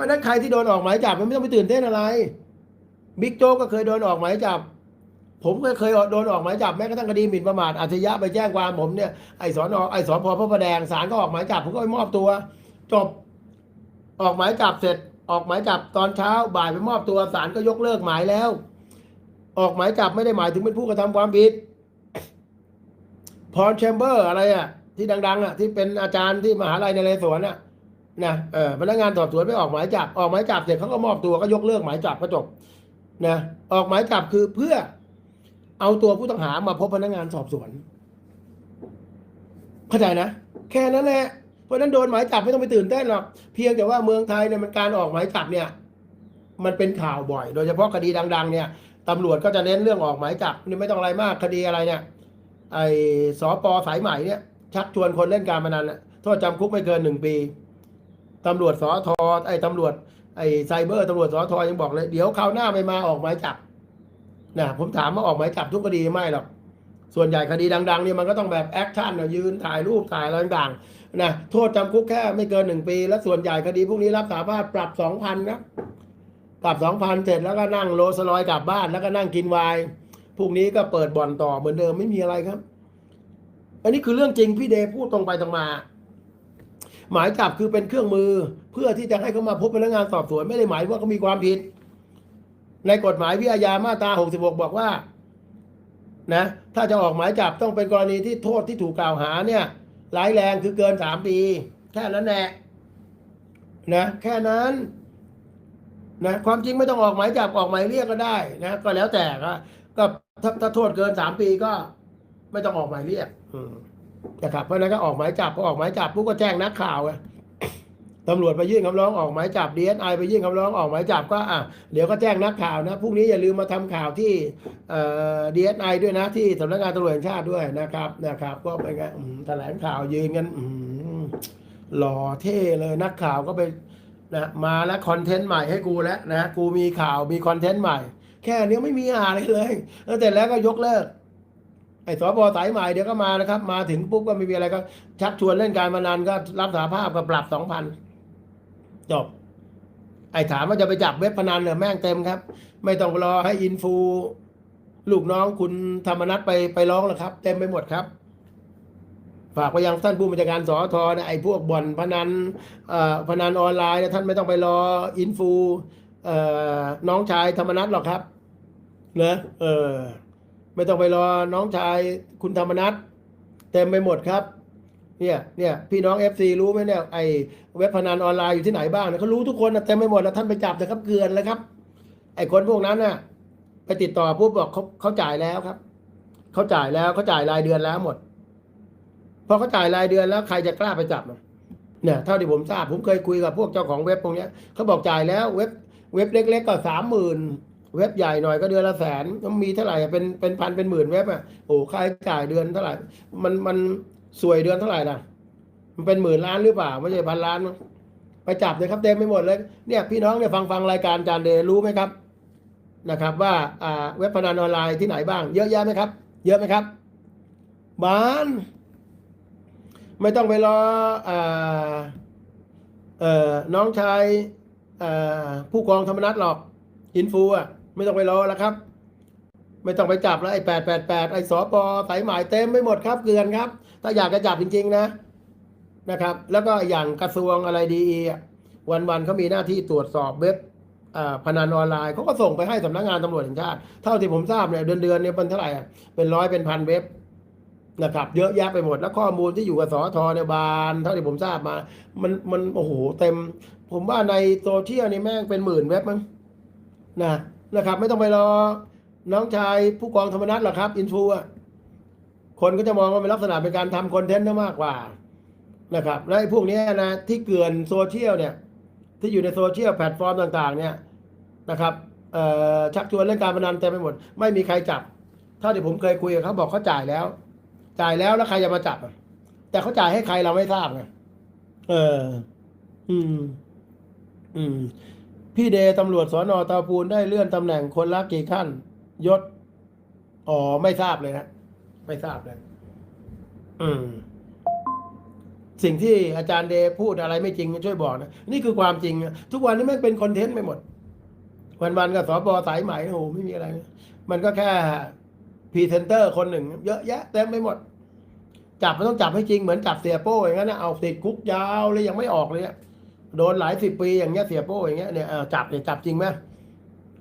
ราะนั้นใครที่โดนออกหมายจับมันไม่ต้องไปตื่นเต้นอะไรบิ๊กโจ๊กก็เคยโดนออกหมายจับ ผมก็เคยโดนออกหมายจับแม้กระทั่งคดีหมิ่นประมาทอาชญะไปแจ้งความผมเนี่ยไอ้สอนอไอ้สอนพพระประแดงศาลก็ออกหมายจับผมก็ไปมอบตัว จบออกหมายจับเสร็จ ออกหมายจับตอนเช้าบ่ายไปมอบตัวศาลก็ยกเลิกหมายแล้ว ออกหมายจับไม่ได้หมายถึงเป็นผู้กระทำความผิดพรแชมเบอร์อะไรอะที่ดัง ๆ อะ ที่เป็นอาจารย์ที่มหาลัยในเรศวรอะ นะเออพนักงานสอบสวนไม่ออกหมายจับออกหมายจับเสร็จเขาก็มอบตัวก็ยกเลิกหมายจับก็จบนะออกหมายจับคือเพื่อ เอาตัวผู้ต้องหามาพบพนักงานสอบสวน เข้าใจนะแค่นั้นแหละเพราะนั้นโดนหมายจับไม่ต้องไปตื่นเต้นหรอกเพียงแต่ว่าเมืองไทยเนี่ยมันการออกหมายจับเนี่ย มันเป็นข่าวบ่อย โดยเฉพาะคดีดัง ๆ เนี่ยตำรวจก็จะเน้นเรื่องออกหมายจับนี่ไม่ต้องอะไรมากคดีอะไรเนี่ยไอ้สปสายใหม่เนี่ยชักชวนคนเล่นการพนันน่ะโทษจำคุกไม่เกินหนึ่งปี ตำรวจสอทอไอ้ตำรวจไอ้ไซเบอร์ตำรวจสอทอยังบอกเลย เดี๋ยวคราวหน้าไม่มาออกหมายจับนะผมถามว่าออกหมายจับทุกคดีไม่หรอกส่วนใหญ่คดีดังๆเนี่ยมันก็ต้องแบบแอคชั่นนะยืนถ่ายรูปถ่ายอะไรต่างๆนะโทษจำคุกแค่ไม่เกินหนึ่งปี และส่วนใหญ่คดีพวกนี้รับสาภาพปรับสองพันครับปรับสองพันเสร็จแล้วก็นั่งโลสลอยกลับบ้านแล้วก็นั่งกินวน์พรุ่งนี้ก็เปิดบ่อนต่อเหมือนเดิมไม่มีอะไรครับ อันนี้คือเรื่องจริงพี่เดพูดตรงไปตรงมา หมายจับคือเป็นเครื่องมือ เพื่อที่จะให้เขามาพบพนักงานสอบสวนไม่ได้หมายว่าเขามีความผิด ในกฎหมายวิทยามาตรา 66 บอกว่า นะ ถ้าจะออกหมายจับต้องเป็นกรณีที่โทษที่ถูกกล่าวหาเนี่ย ร้ายแรงคือเกินสามปี แค่นั้นแหละนะแค่นั้นนะความจริงไม่ต้องออกหมายจับออกหมายเรียกก็ได้นะก็แล้วแต่ก็ก็ถ้าถ้าโทษเกินสามปีก็ ไม่ต้องออกหมายเรียก อืม นะครับเพราะนั้นก็ออกหมายจับพอออกหมายจับปุ๊บก็แจ้งนักข่าวไงตำรวจไปยื่นคำร้องออกหมายจับดีเอสไอไปยื่นคำร้องออกหมายจับก็อะเดี๋ยวก็แจ้งนักข่าวนะพรุ่งนี้อย่าลืมมาทำข่าวที่ดีเอสไอด้วยนะที่สำนักงานตำรวจแห่งชาติด้วยนะครับนะครับ ก็เป็นไงแถลงข่าวยืนกันหล่อเท่เลยนักข่าวก็ไปนะมาแล้วคอนเทนต์ใหม่ให้กูแล้วนะกูมีข่าวมีคอนเทนต์ใหม่ แค่นี้ไม่มีอะไรเลยแล้วแต่แล้วก็ยกเลิก ไอ้สปสายใหม่เดี๋ยวก็มานะครับ มาถึงปุ๊บก็ไม่มีอะไรก็ชักชวนเล่นการพนันก็รับสาภาพก็ปรับสองพันจบ ไอ้ถามว่าจะไปจับเว็บพนันเนี่ยแม่งเต็มครับ ไม่ต้องรอให้อินฟู ลูกน้องคุณธรรมนัฐไปไปร้องแล้วครับ เต็มไปหมดครับ ฝากไปยังท่านผู้บัญชาการสอทอนะไอ้พวกบ่อนพนันเอ่อพนันออนไลน์นะท่านไม่ต้องไปรออินฟูเอ่อน้องชายธรรมนัฐหรอกครับเนอะเออ ไม่ต้องไปรอน้องชายคุณธรรมนัฐเต็มไปหมดครับเนี่ยเนี่ยพี่น้องเอฟซีรู้ไหมเนี่ยไอเว็บพนันออนไลน์อยู่ที่ไหนบ้างเนี่ยเขารู้ทุกคนนะเต็มไปหมดแล้วท่านไปจับนะครับเกลือนเลยครับ ไอคนพวกนั้นน่ะ ไปติดต่อปุ๊บบอกเขาเขาจ่ายแล้วครับเขาจ่ายแล้วเขาจ่ายรายเดือนแล้วหมดพอเขาจ่ายรายเดือนแล้วใครจะกล้าไปจับอะเนี่ยเท่าที่ผมทราบผมเคยคุยกับพวกเจ้าของเว็บพวกนี้เขาบอกจ่ายแล้วเว็บเว็บเล็ก ๆ ก็สามหมื่น เว็บใหญ่หน่อยก็เดือนละแสนมันมีเท่าไหร่เป็นเป็นพันเป็นหมื่นเว็บอะโอ้ค่าใช้จ่ายเดือนเท่าไหร่ มันมันสวยเดือนเท่าไหร่ล่ะ มันเป็นหมื่นล้านหรือเปล่า ไม่ใช่พันล้าน ไปจับเลยครับเต็มไปหมดเลย เนี่ยพี่น้องเนี่ยฟังฟังรายการจานเดรู้ไหมครับนะครับ ว่าอ่าเว็บพนันออนไลน์ที่ไหนบ้าง เยอะแยะไหมครับ เยอะไหมครับบ้านไม่ต้องไปรออ่าเอ่อน้องชายผู้กองธรรมนัฐหรอก อินฟูอะ ไม่ต้องไปรอแล้วครับ ไม่ต้องไปจับแล้วไอ้แปดแปดแปดไอ้สอปสายหมายเต็มไม่หมดครับเกลือนครับ ถ้าอยากจะจับจริง ๆ นะนะครับ แล้วก็อย่างกระทรวงอะไรดีวันวันๆเขามีหน้าที่ตรวจสอบเว็บอ่าพนันออนไลน์เขาก็ส่งไปให้สำนักงานตำรวจแห่งชาติ เท่าที่ผมทราบเนี่ยเดือนเดือนเนี่ยเป็นเท่าไหร่เป็นร้อยเป็นพันเว็บนะครับ เยอะแยะไปหมดแล้วข้อมูลที่อยู่กับสอทเนี่ยบาน เท่าที่ผมทราบมา มันมันโอ้โหเต็ม ผมว่าในโซเชียลนี่แม่งเป็นหมื่นเว็บมั้งนะ นะครับ ไม่ต้องไปรอน้องชายผู้กองธรรมนัฐหรอกครับ อินฟูอะคนก็จะมองว่าเป็นลักษณะเป็นการทำคอนเทนต์มากกว่านะครับ และไอ้พวกนี้นะที่เกลื่อนโซเชียลเนี่ย ที่อยู่ในโซเชียลแพลตฟอร์มต่างๆ เนี่ยนะครับชักชวนเล่นการพนันเต็มไปหมด ไม่มีใครจับ เท่าที่ผมเคยคุยกับเขาบอกเขาจ่ายแล้ว จ่ายแล้วแล้วใครจะมาจับแต่เขาจ่ายให้ใครเราไม่ทราบไงเออ อืม อืม พี่เดตำรวจสอนอตาปูนได้เลื่อนตำแหน่งคนละกี่ขั้น ยศ อ๋อ ไม่ทราบเลยนะ ไม่ทราบเลย อืม สิ่งที่อาจารย์เดพูดอะไรไม่จริงช่วยบอกนะ นี่คือความจริงอะทุกวันนี้มันเป็นคอนเทนต์ไปหมด วันๆก็สอบอสายไหม่โอ้โหไม่มีอะไรนะมันก็แค่พรีเซนเตอร์คนหนึ่ง เยอะแยะเต็มไปหมด จับมันต้องจับให้จริงเหมือนจับเสียโป้อย่างนั้นนะเอาติดคุกยาวเลยยังไม่ออกเลยอะ โดนหลายสิบปีอย่างเงี้ยเสียโป้อย่างเงี้ยเนี่ยจับเนี่ยจับจริงไหม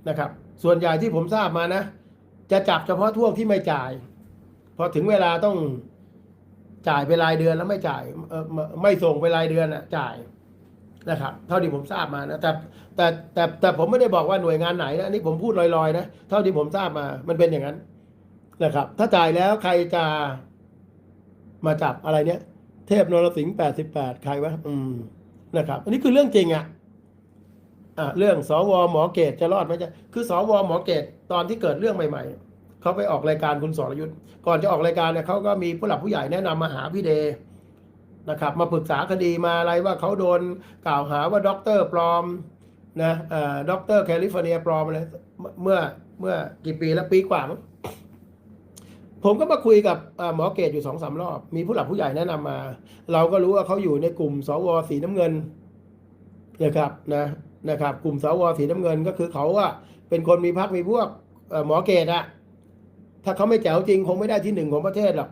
นะครับ ส่วนใหญ่ที่ผมทราบมานะ จะจับเฉพาะพวกที่ไม่จ่าย พอถึงเวลาต้องจ่ายไปรายเดือนแล้วไม่จ่ายเออไม่ส่งไปรายเดือนอะจ่ายนะครับ เท่าที่ผมทราบมานะแต่แต่แต่แต่ผมไม่ได้บอกว่าหน่วยงานไหนนะอันนี่ผมพูดลอยๆนะเท่าที่ผมทราบมา มันเป็นอย่างนั้นนะครับ ถ้าจ่ายแล้วใครจะมาจับอะไรเนี้ย เทพนรสิงห์แปดสิบแปดใครวะอืม นะครับ อันนี้คือเรื่องจริงอะอะเรื่องสวหมอเกตจะรอดไหมจะคือสวหมอเกตตอนที่เกิดเรื่องใหม่ ๆเขาไปออกรายการคุณสรยุทธ์ก่อนจะออกรายการเนี่ยเขาก็มีผู้หลักผู้ใหญ่แนะนำมาหาพี่เดนะครับ มาปรึกษาคดีมาอะไรว่าเขาโดนกล่าวหาว่าด็อกเตอร์ปลอมนะเอ่อด็อกเตอร์แคลิฟอร์เนียปลอมอะไรเมื่อเมื่อกี่ปีแล้วปีกว่ามั้ง ผมก็มาคุยกับหมอเกตอยู่สองสามรอบ มีผู้หลักผู้ใหญ่แนะนำมา เราก็รู้ว่าเขาอยู่ในกลุ่มสวสีน้ำเงินนะครับนะนะครับ กลุ่มสวสีน้ำเงินก็คือเขาอะเป็นคนมีพักมีพวกหมอเกตอะถ้าเขาไม่แจ๋วจริงคงไม่ได้ที่หนึ่งของประเทศหรอก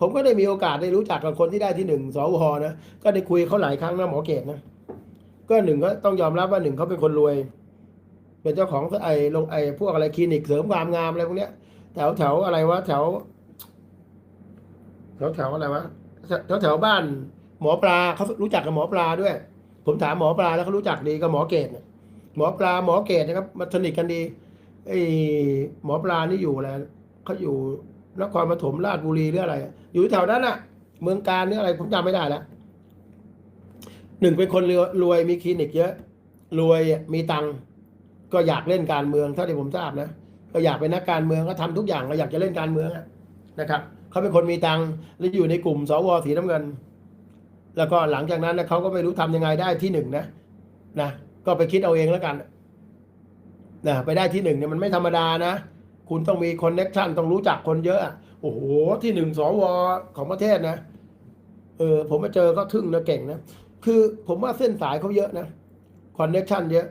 ผมก็ได้มีโอกาสได้รู้จักกับคนที่ได้ที่หนึ่งสวนะก็ได้คุยเขาหลายครั้งนะหมอเกตนะก็หนึ่งก็ต้องยอมรับว่าหนึ่งเขาเป็นคนรวย เป็นเจ้าของไอ้ลงไอ้พวกอะไรคลินิกเสริมความงามอะไรพวกเนี้ย ถวแถวอะไรวะแถว แถวแถวอะไรวะแถวแถวบ้านหมอปลาเขารู้จักกับหมอปลาด้วย ผมถามหมอปลาแล้วเขารู้จักดีกับหมอเกตหมอปลาหมอเกตนะครับมาสนิทกันดีไอ้หมอปลานี่อยู่อะไรเขาอยู่นครปฐมราชบุรีหรืออะไร อยู่แถวนั้นน่ะเมืองการหรืออะไรผมจำไม่ได้แล้วหนึ่งเป็นคนรวยมีคลินิกเยอะ รวยมีตังก็อยากเล่นการเมืองเท่าที่ผมทราบนะ ก็อยากเป็นนักการเมืองก็ทำทุกอย่างก็อยากจะเล่นการเมืองนะครับเขาเป็นคนมีตังค์และอยู่ในกลุ่มสวสีน้ำเงิน แล้วก็หลังจากนั้นนะเขาก็ไม่รู้ทำยังไงได้ที่หนึ่งนะนะก็ไปคิดเอาเองแล้วกันนะไปได้ที่หนึ่งเนี่ยมันไม่ธรรมดานะ คุณต้องมีคอนเน็กชันต้องรู้จักคนเยอะโอ้โหที่หนึ่งสวของประเทศนะเออผมมาเจอก็ทึ่งนะเก่งนะคือผมว่าเส้นสายเขาเยอะนะคอนเน็กชันเยอะ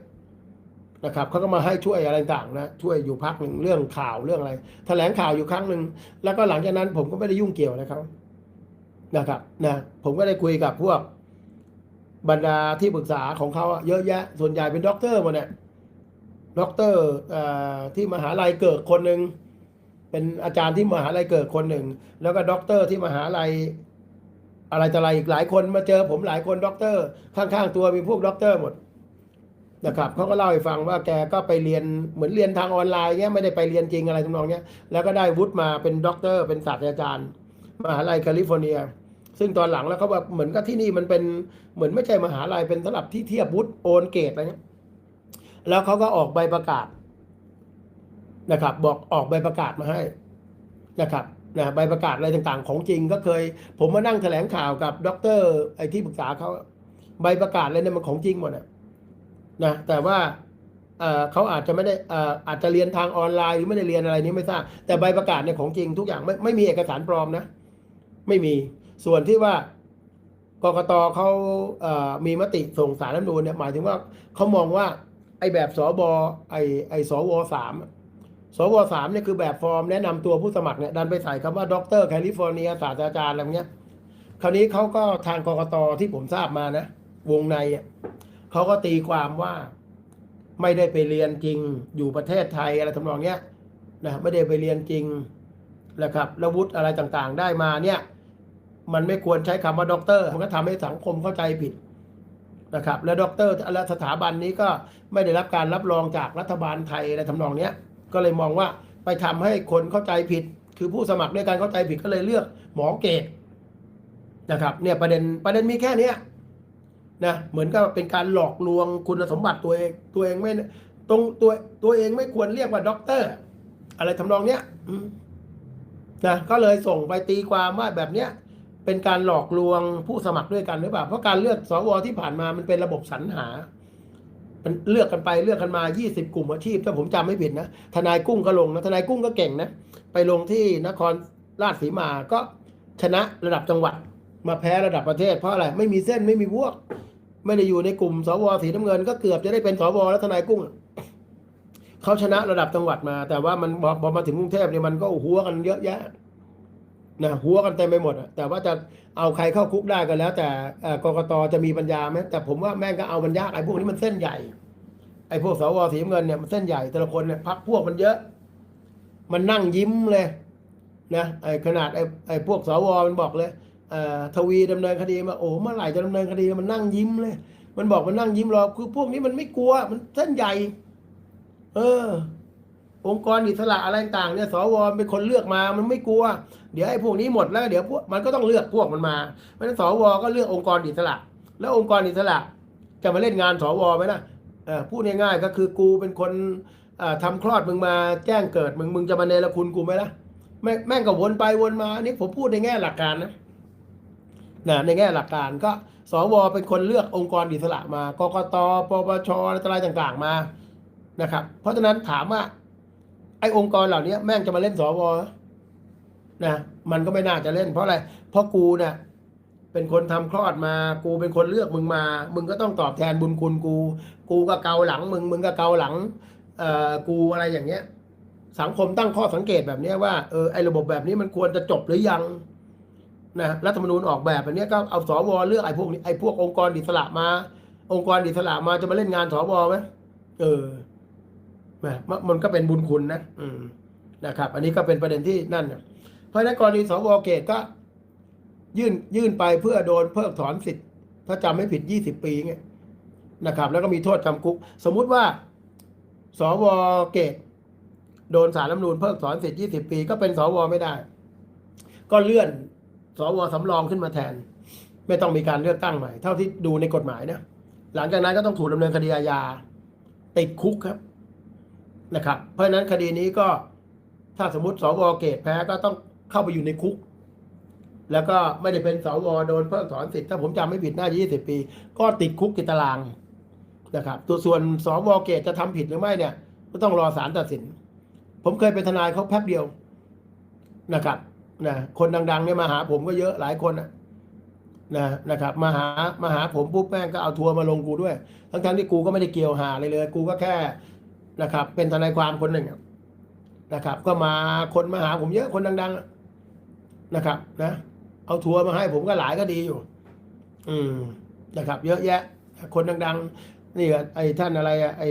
นะครับเขาก็มาให้ช่วยอะไรต่างนะช่วยอยู่พักหนึ่งเรื่องข่าวเรื่องอะไรแถลงข่าวอยู่ครั้งหนึ่งแล้วก็หลังจากนั้นผมก็ไม่ได้ยุ่งเกี่ยวนะครับนะครับนะผมก็ได้คุยกับพวกบรรดาที่ปรึกษาของเขาเยอะแยะ ส่วนใหญ่เป็นด็อกเตอร์หมดเนี่ยด็อกเตอร์ที่มหาลัยเกิดคนหนึ่งเป็นอาจารย์ที่มหาลัยเกิดคนหนึ่งแล้วก็ด็อกเตอร์ที่มหาลัยอะไรต่ออะไรอีกหลายคนมาเจอผมหลายคนด็อกเตอร์ข้างๆตัวมีพวกด็อกเตอร์หมด นะครับเขาก็เล่าให้ฟังว่าแกก็ไปเรียนเหมือนเรียนทางออนไลน์เงี้ยไม่ได้ไปเรียนจริงอะไรทำนองเนี้ยแล้วก็ได้วุฒิมาเป็นด็อกเตอร์เป็นศาสตราจารย์มหาลัยแคลิฟอร์เนีย ซึ่งตอนหลังแล้วเขาแบบเหมือนกับที่นี่มันเป็นเหมือนไม่ใช่มหาลัยเป็นสำหรับที่เทียบวุฒิโอนเกรดอะไรเงี้ยแล้วเขาก็ออกใบประกาศนะครับ บอกออกใบประกาศมาให้นะครับนะใบประกาศอะไรต่างๆ ของจริงก็เคย ผมมานั่งแถลงข่าวกับด็อกเตอร์ไอที่ปรึกษาเขาใบประกาศอะไรเนี่ยมันของจริงหมดนะ นะแต่ว่าเขาอาจจะไม่ได้อาจจะเรียนทางออนไลน์หรือไม่ได้เรียนอะไรนี้ไม่ทราบแต่ใบประกาศเนี่ยของจริงทุกอย่างไม่ไม่มีเอกสารปลอมนะ ไม่มีส่วนที่ว่ากกตเขาเอ่อมีมติส่งสารรัฐธรรมนูญเนี่ยหมายถึงว่าเขามองว่า ไอ้แบบสบไอ้ไอ้สวสามสวสามเนี่ยคือแบบฟอร์มแนะนำตัวผู้สมัครเนี่ยดันไปใส่คำว่าด็อกเตอร์แคลิฟอร์เนียศาสตราจารย์อะไรเงี้ย คราวนี้เขาก็ทางกกตที่ผมทราบมานะ วงในอะ เขาก็ตีความว่าไม่ได้ไปเรียนจริงอยู่ประเทศไทยอะไรทำนองเนี้ยนะไม่ได้ไปเรียนจริงนะครับแล้ววุฒิอะไรต่างๆ ได้มาเนี่ย มันไม่ควรใช้คำว่าด็อกเตอร์ มันก็ทำให้สังคมเข้าใจผิดนะครับ และด็อกเตอร์และสถาบันนี้ก็ไม่ได้รับการรับรองจากรัฐบาลไทยอะไรทำนองเนี้ยก็เลยมองว่าไปทำให้คนเข้าใจผิด คือผู้สมัครด้วยการเข้าใจผิดก็เลยเลือกหมอเกตนะครับเนี่ยประเด็นประเด็นมีแค่เนี้ย นะเหมือนกับเป็นการหลอกลวงคุณสมบัติตัวเองตัวเองไม่ตรงตัวตัวเองไม่ควรเรียกว่าด็อกเตอร์ อะไรทำนองเนี้ยนะก็เลยส่งไปตีความว่าแบบเนี้ยเป็นการหลอกลวงผู้สมัครด้วยกันหรือเปล่าเพราะการเลือกสวที่ผ่านมามันเป็นระบบสรรหามันเลือกกันไปเลือกกันมา 20 กลุ่มอาชีพถ้าผมจำไม่ผิดนะทนายกุ้งก็ลงนะทนายกุ้งก็เก่งนะไปลงที่นครราชสีมาก็ชนะระดับจังหวัด มาแพ้ระดับประเทศเพราะอะไรไม่มีเส้นไม่มีพวก ไม่ได้อยู่ในกลุ่มสวสีน้ำเงิน ก็เกือบจะได้เป็นสวแล้วทนายกุ้งเขาชนะระดับจังหวัดมา แต่ว่ามันพอพอมาถึงกรุงเทพเนี่ยมันก็หัวกันเยอะแยะนะหัวกันเต็มไปหมดแต่ว่าจะเอาใครเข้าคุกได้ก็แล้ว แต่เอ่อกกตจะมีปัญญาไหมแต่ผมว่าแม่งก็เอามันยากไอ้พวกนี้มันเส้นใหญ่ไอ้พวกสวสีน้ำเงินเนี่ยมันเส้นใหญ่แต่ละคนเนี่ยพักพวกมันเยอะ มันนั่งยิ้มเลยนะไอ้ขนาดไอ้ไอ้พวกสวมันบอกเลย ทวีดำเนินคดีมาโอ้เมื่อไหร่จะดำเนินคดีมันนั่งยิ้มเลย มันบอกมันนั่งยิ้มรอคือพวกนี้มันไม่กลัว มันเส้นใหญ่ เออ องค์กรอิสระอะไรต่างเนี่ยสวเป็นคนเลือกมามันไม่กลัว เดี๋ยวไอ้พวกนี้หมดแล้วเดี๋ยวพวกมันก็ต้องเลือกพวกมันมาเพราะฉะนั้นสวก็เลือกองค์กรอิสระ แล้วองค์กรอิสระจะมาเล่นงานสวไหมนะพูดง่ายๆก็คือกูเป็นคนเอ่อทำคลอดมึงมาแจ้งเกิดมึงมึงจะมาเนรคุณกูไหมล่ะแม่งก็วนไปวนมาอันนี่ผมพูดในแง่หลักการนะ นะในแง่หลักการก็สวเป็นคนเลือกองค์กรอิสระมากกตปปชอะไรต่างๆมานะครับ เพราะฉะนั้นถามว่าไอ้องค์กรเหล่านี้แม่งจะมาเล่นสวนะมันก็ไม่น่าจะเล่นเพราะอะไร เพราะกูเนี่ยเป็นคนทำคลอดมา กูเป็นคนเลือกมึงมา มึงก็ต้องตอบแทนบุญคุณกู กูก็เกาหลังมึง มึงก็เกาหลังเอ่อกูอะไรอย่างเงี้ย สังคมตั้งข้อสังเกตแบบนี้ว่าเออไอ้ระบบแบบนี้มันควรจะจบหรือยัง นะรัฐธรรมนูญออกแบบแบบเนี้ยก็เอาสวเลือกไอ้พวกนี้ไอ้พวกองค์กรอิสระมา องค์กรอิสระมาจะมาเล่นงานสวไหมเออมมันมันก็เป็นบุญคุณนะอืมนะครับ อันนี้ก็เป็นประเด็นที่นั่นนะเพราะนั้นกรณีสวเกตก็ยื่นยื่นไปเพื่อโดนเพิกถอนสิทธิ์ ถ้าจำไม่ผิดยี่สิบปีเงี้ยนะครับ แล้วก็มีโทษจำคุก สมมุติว่า สวเกต โดนสารรัฐธรรมนูญเพิกถอนสิทธิ์ยี่สิบปี ก็เป็นสวไม่ได้ ก็เลื่อน สวสำรองขึ้นมาแทน ไม่ต้องมีการเลือกตั้งใหม่ เท่าที่ดูในกฎหมายนะหลังจากนั้นก็ต้องถูกดำเนินคดีอาญาติดคุกครับนะครับ เพราะฉะนั้นคดีนี้ก็ถ้าสมมติสวเกตแพ้ก็ต้องเข้าไปอยู่ในคุก แล้วก็ไม่ได้เป็นสวโดนเพิกถอนสิทธิ์ถ้าผมจำไม่ผิดน่าจะ20 ปี ก็ติดคุกติดตารางนะครับ ตัวส่วนสวเกตจะทำผิดหรือไม่เนี่ย ก็ต้องรอศาลตัดสิน ผมเคยเป็นทนายเขาแป๊บเดียวนะครับ นะคนดังๆเนี่ยมาหาผมก็เยอะหลายคนนะนะนะครับ มาหามาหาผมปุ๊บแม่งก็เอาทัวร์มาลงกูด้วย ทั้งๆที่กูก็ไม่ได้เกี่ยวหาอะไรเลย กูก็แค่นะครับ เป็นทนายความคนหนึ่งนะครับ ก็มาคนมาหาผมเยอะคนดัง ๆนะครับ นะ เอาทัวร์มาให้ผมก็หลายก็ดีอยู่ อืมนะครับ เยอะแยะ คนดัง ๆ นี่ก็ไอ้ท่านอะไรอะไอ้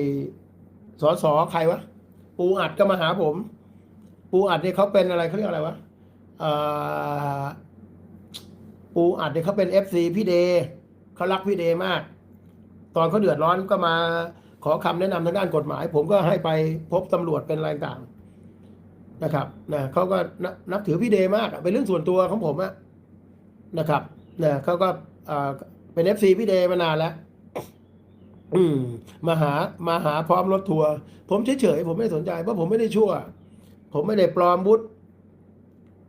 สอสอใครวะปูอัดก็มาหาผม ปูอัดเนี่ยเขาเป็นอะไรเขาเรียกอะไรวะเปูอัดเนี่ยเขาเป็นเอฟซีพี่เดเขารักพี่เดมาก ตอนเขาเดือดร้อนก็มาขอคำแนะนำทางด้านกฎหมาย ผมก็ให้ไปพบตำรวจเป็นอะไรต่างนะครับนะเขาก็นับถือพี่เดมากเป็นเรื่องส่วนตัวของผมอะนะครับนะเขาก็เป็นเอฟซีพี่เดมานานแล้วมมาหามาหาพร้อมรถทัวร์ผมเฉยๆผมไม่สนใจเพราะผมไม่ได้ชั่ว ผมไม่ได้ปลอมบุตร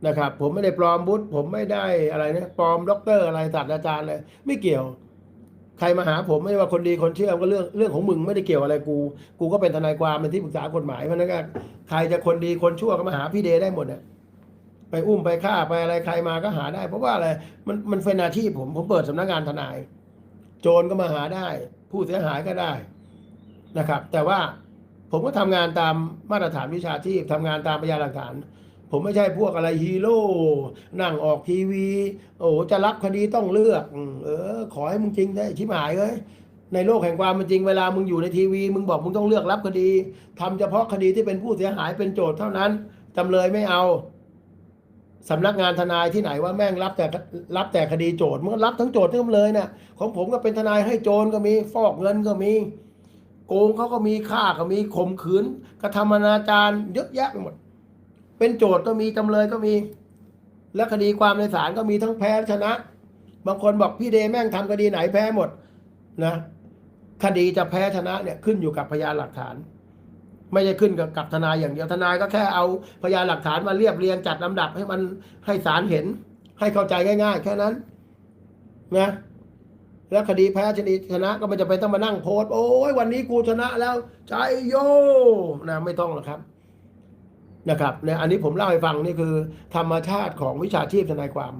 นะครับผมไม่ได้ปลอมบุตรผมไม่ได้อะไรนะปลอมด็อกเตอร์อะไรศาสตราจารย์เลยไม่เกี่ยว ใครมาหาผมไม่ว่าคนดีคนเชื่อก็เรื่องเรื่องของมึงไม่ได้เกี่ยวอะไรกู กูก็เป็นทนายความเป็นที่ปรึกษากฎหมายเพราะนั้นก็ใครจะคนดีคนชั่วก็มาหาพี่เดย์ได้หมดเนี่ยไปอุ้มไปฆ่าไปอะไรใครมาก็หาได้ เพราะว่าอะไรมันมันเป็นอาชีพผมผมเปิดสำนักงานทนาย โจรก็มาหาได้ ผู้เสียหายก็ได้นะครับ แต่ว่าผมก็ทำงานตามมาตรฐานวิชาชีพทำงานตามพยานหลักฐาน ผมไม่ใช่พวกอะไรฮีโร่นั่งออกทีวี โอ้จะรับคดีต้องเลือก เออ ขอให้มึงจริงได้ชิบหายเลยในโลกแห่งความเป็นจริงเวลามึงอยู่ในทีวี มึงบอกมึงต้องเลือกรับคดีทำเฉพาะคดีที่เป็นผู้เสียหายเป็นโจทย์เท่านั้นจำเลยไม่เอาสำนักงานทนายที่ไหนว่าแม่งรับแต่รับแต่คดีโจทย์มึงรับทั้งโจทย์ทั้งจำเลยเนี่ยของผมก็เป็นทนายให้โจรก็มี ฟอกเงินก็มี โกงเขาก็มีฆ่าก็มีข่มขืนกระทำอนาจารเยอะแยะไปหมด เป็นโจทย์ก็มีจำเลยก็มี และคดีความในศาลก็มีทั้งแพ้ชนะ บางคนบอกพี่เดแม่งทำคดีไหนแพ้หมดนะคดีจะแพ้ชนะเนี่ยขึ้นอยู่กับพยานหลักฐาน ไม่ใช่ขึ้นกับกับทนายอย่างเดียวทนายก็แค่เอาพยานหลักฐานมาเรียบเรียงจัดลำดับให้มันให้ศาลเห็น ให้เข้าใจง่าย ๆ แค่นั้นนะแล้วคดีแพ้ชนีชนะก็ไม่จะไปนต้องมานั่งโพสโอ้ยวันนี้กูชนะแล้วใจโยนะไม่ต้องหรอกครับ นะครับเนี่ยอันนี้ผมเล่าให้ฟังนี่คือ ธรรมชาติของวิชาชีพทนายความ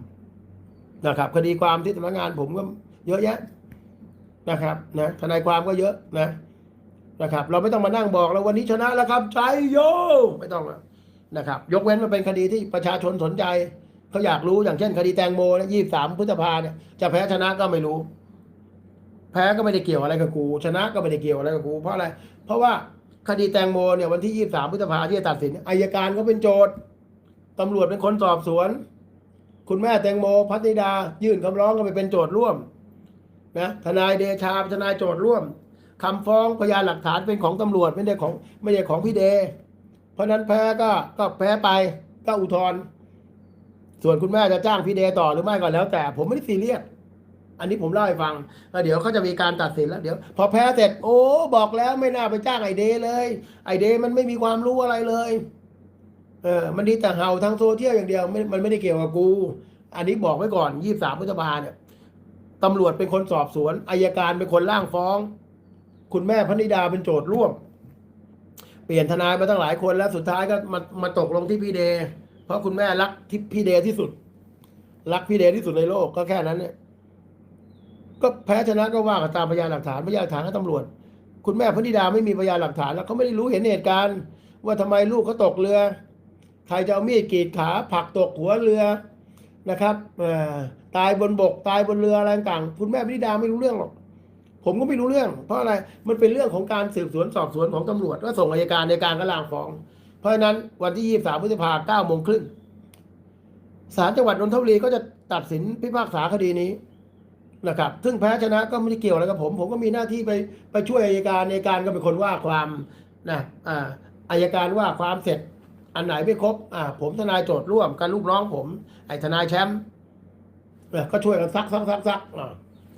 นะครับ คดีความที่สำนักงานผมก็เยอะแยะนะครับนะทนายความก็เยอะนะนะครับ เราไม่ต้องมานั่งบอกแล้ววันนี้ชนะแล้วครับใจโยไม่ต้องนะครับ ยกเว้นมันเป็นคดีที่ประชาชนสนใจเขาอยากรู้อย่างเช่น คดีแตงโมนะยี่สามพฤษภาเนี่ยจะแพ้ชนะก็ไม่รู้ แพ้ก็ไม่ได้เกี่ยวอะไรกับกู ชนะก็ไม่ได้เกี่ยวอะไรกับกู เพราะอะไร เพราะว่า คดีแตงโมเนี่ยวันที่ยี่สามพฤษภาที่จะตัดสินอายการก็เป็นโจทย์ตำรวจเป็นคนสอบสวน คุณแม่แตงโมพัทธิดา ยื่นคำร้องก็ไปเป็นโจทย์ร่วมนะทนายเดชาเป็นทนายโจทย์ร่วมคำฟ้องพยานหลักฐานเป็นของตำรวจไม่ได้ของไม่ได้ของพี่เด เพราะฉะนั้นแพ้ก็ก็แพ้ไปก็อุทธรณ์ส่วนคุณแม่จะจ้างพี่เดต่อหรือไม่ก็แล้วแต่ผมไม่ได้ซีเรียส อันนี้ผมเล่าให้ฟังแล้วเดี๋ยวเขาจะมีการตัดสินแล้วเดี๋ยว พอแพ้เสร็จ โอ้บอกแล้วไม่น่าไปจ้างไอเดเลย ไอเดมันไม่มีความรู้อะไรเลย เออ มันดีแต่เห่าทางโซเชียลอย่างเดียวม่มันไม่ได้เกี่ยวกับกู อันนี้บอกไว้ก่อนยี่สามพฤษภาเนี่ยตำรวจเป็นคนสอบสวนอายการเป็นคนร่างฟ้อง คุณแม่พนิดาเป็นโจทย์ร่วม เปลี่ยนทนายมาตั้งหลายคนแล้วสุดท้ายก็มามาตกลงที่พี่เด เพราะคุณแม่รักที่พี่เดที่สุด รักพี่เดที่สุดในโลกก็แค่นั้นเนี่ย ก็แพ้ชนะก็ว่ากันตามพยานหลักฐานพยานหลักฐานก็ตำรวจ คุณแม่พนิดาไม่มีพยานหลักฐานแล้วเขาไม่ได้รู้เห็นเหตุการณ์ ว่าทำไมลูกเขาตกเรือ ใครจะเอามีดกรีดขาผักตกหัวเรือนะครับตายบนบกตายบนเรืออะไรต่างๆคุณแม่พนิดาไม่รู้เรื่องหรอก ผมก็ไม่รู้เรื่อง เพราะอะไรมันเป็นเรื่องของการสืบสวนสอบสวนของตำรวจก็ส่งอายการในการก็ลางฟ้อง เพราะฉะนั้นวันที่ 23พฤษภาคม9โมงครึ่งศาลจังหวัดนนทบุรีก็จะตัดสินพิพากษาคดีนี้ นะครับ ซึ่งแพ้ชนะก็ไม่ได้เกี่ยวอะไรกับผม ผมก็มีหน้าที่ไปไปช่วยอายการในการก็เป็นคนว่าความนะอ่าอายการว่าความเสร็จ อันไหนไม่ครบอ่าผมทนายโจทย์ร่วมกันลูกน้องผมไอ้ทนายแชมป์เออก็ช่วยกันซักซักซักซัก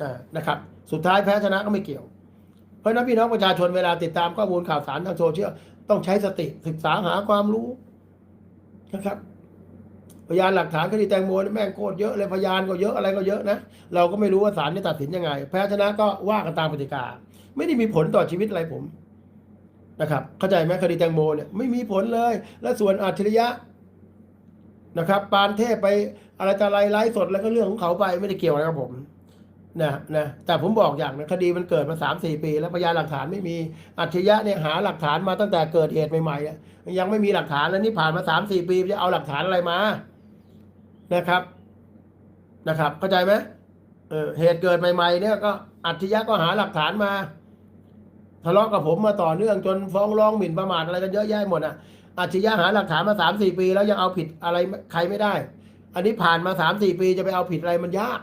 อ่านะครับ สุดท้ายแพ้ชนะก็ไม่เกี่ยว เพราะฉะนั้นพี่น้องประชาชนเวลาติดตามข้อมูลข่าวสารทางโซเชียลต้องใช้สติศึกษาหาความรู้นะครับ พยานหลักฐานคดีแตงโมนี่แม่งโคตรเยอะเลยพยานก็เยอะอะไรก็เยอะนะเราก็ไม่รู้ว่าศาลจะตัดสินยังไง แพ้ชนะก็ว่ากันตามปฏิกา ไม่ได้มีผลต่อชีวิตอะไรผมนะครับเข้าใจไหมคดีแตงโมเนี่ยไม่มีผลเลย และส่วนอัจฉริยะนะครับ ปานเทพไปอะไรต่ออะไรไลฟ์สดแล้วก็เรื่องของเขาไปไม่ได้เกี่ยวอะไรกับผมนะนะแต่ผมบอกอย่างนะคดีมันเกิดมาสามสี่ปี แล้วพยานหลักฐานไม่มีอัจฉริยะเนี่ยหาหลักฐานมาตั้งแต่เกิดเหตุใหม่ๆเนี่ยยังไม่มีหลักฐานแล้วนี่ผ่านมาสามสี่ปีจะเอาหลักฐานอะไรมา นะครับนะครับเข้าใจไหมเออเหตุเกิดใหม่ๆเนี่ยก็อัจฉริยะก็หาหลักฐานมาทะเลาะกับผมมาต่อเนื่องจนฟ้องร้องหมิ่นประมาทอะไรกันเยอะแยะหมดอะอัจฉริยะหาหลักฐานมาสามสี่ปี แล้วยังเอาผิดอะไรใครไม่ได้ อันนี้ผ่านมาสามสี่ปีจะไปเอาผิดอะไรมันยาก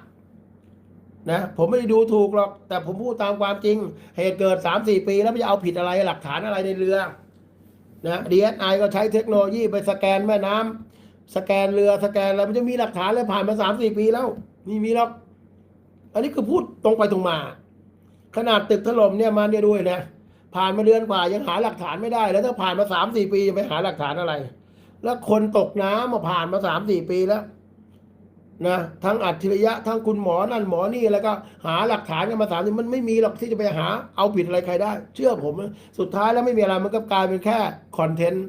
นะผมไม่ได้ดูถูกหรอก แต่ผมพูดตามความจริง เหตุเกิดสามสี่ปี แล้วมันจะเอาผิดอะไรหลักฐานอะไรในเรือนะดีเอสไอก็ใช้เทคโนโลยีไปสแกนแม่น้ำ สแกนเรือสแกนอะไรมันจะมีหลักฐานเลยผ่านมาสามสี่ปีแล้วนี่มีหรอกอันนี้คือพูดตรงไปตรงมา ขนาดตึกถล่มเนี่ยมาเนี่ยด้วยนะผ่านมาเดือนกว่ายังหาหลักฐานไม่ได้ แล้วถ้าผ่านมาสามสี่ปีจะไปหาหลักฐานอะไร แล้วคนตกน้ำมาผ่านมาสามสี่ปีแล้วนะทั้งอัจฉริยะทั้งคุณหมอนั่นหมอนี่แล้วก็หาหลักฐานกันมาสามสิมันไม่มีหรอกที่จะไปหาเอาผิดอะไรใครได้ เชื่อผมสุดท้ายแล้วไม่มีอะไรมันก็กลายเป็นแค่คอนเทนต์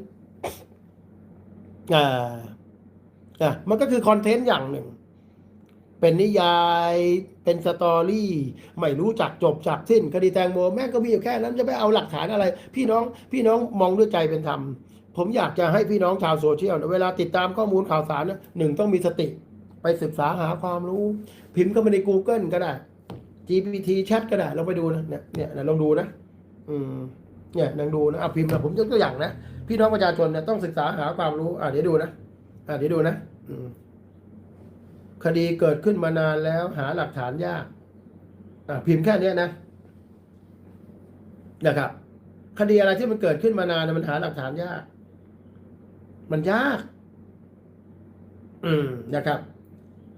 อ่า อะมันก็คือคอนเทนต์อย่างหนึ่ง เป็นนิยายเป็นสตอรี่ไม่รู้จักจบจากสิ้นคดีแตงโมแม่งก็มีอยู่แค่นั้นจะไปเอาหลักฐานอะไร พี่น้องพี่น้องมองด้วยใจเป็นธรรมผมอยากจะให้พี่น้องชาวโซเชียลเวลาติดตามข้อมูลข่าวสารนะหนึ่งต้องมีสติ ไปศึกษาหาความรู้ พิมพ์เข้าไปใน Google ก็ได้ GPT Chat ก็ได้ลองไปดูนะเนี่ยเนี่ยลองดูนะ อืมเนี่ยลองดูนะเอาพิมพ์นะผมยกตัวอย่างนะ พี่น้องประชาชนเนี่ยต้องศึกษาหาความรู้อ่าเดี๋ยวดูนะ อ่าเดี๋ยวดูนะคดีเกิดขึ้นมานานแล้วหาหลักฐานยากอ่าพิมพ์แค่นี้นะนะครับ คดีอะไรที่มันเกิดขึ้นมานานมันหาหลักฐานยาก มันยาก อืมนะครับ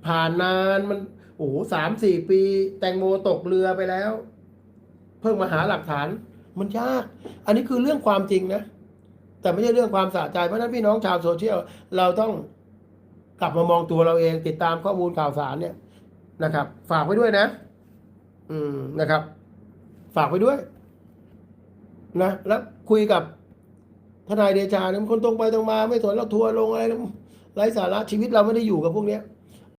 ผ่านนานมันโอ้โหสามสี่ปี แตงโมตกเรือไปแล้ว เพิ่งมาหาหลักฐาน มันยาก อันนี้คือเรื่องความจริงนะ แต่ไม่ใช่เรื่องความสะใจ เพราะฉะนั้นพี่น้องชาวโซเชียลเราต้องกลับมามองตัวเราเองติดตามข้อมูลข่าวสารเนี่ยนะครับ ฝากไว้ด้วยนะ อืมนะครับ ฝากไว้ด้วย นะแล้วคุยกับทนายเดชาเนี่ยคนตรงไปตรงมา ไม่สนเราทัวร์ลงอะไรไร้สาระชีวิตเราไม่ได้อยู่กับพวกเนี้ย